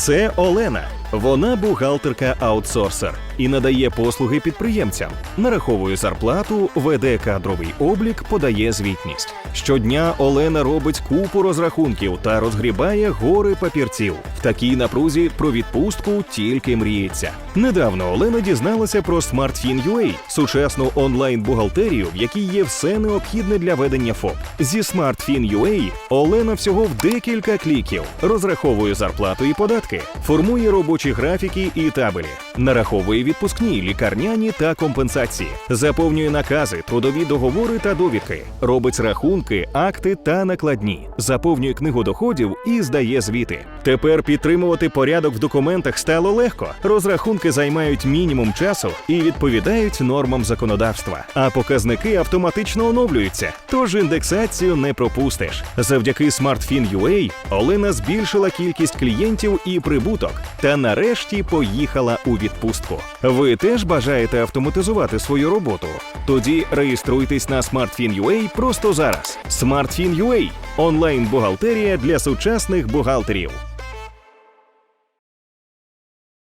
Це Олена. Вона бухгалтерка-аутсорсер і надає послуги підприємцям, нараховує зарплату, веде кадровий облік, подає звітність. Щодня Олена робить купу розрахунків та розгрібає гори папірців. Такій напрузі про відпустку тільки мріється. Недавно Олена дізналася про SmartFin.ua – сучасну онлайн-бухгалтерію, в якій є все необхідне для ведення ФОП. Зі SmartFin.ua Олена всього в декілька кліків розраховує зарплату і податки, формує робочі графіки і табелі, нараховує відпускні, лікарняні та компенсації, заповнює накази, трудові договори та довідки, робить рахунки, акти та накладні, заповнює книгу доходів і здає звіти. Тепер підтримувати порядок в документах стало легко. Розрахунки займають мінімум часу і відповідають нормам законодавства. А показники автоматично оновлюються, тож індексацію не пропустиш. Завдяки SmartFin.ua Олена збільшила кількість клієнтів і прибуток та нарешті поїхала у відпустку. Ви теж бажаєте автоматизувати свою роботу? Тоді реєструйтесь на SmartFin.ua просто зараз. SmartFin.ua – онлайн-бухгалтерія для сучасних бухгалтерів.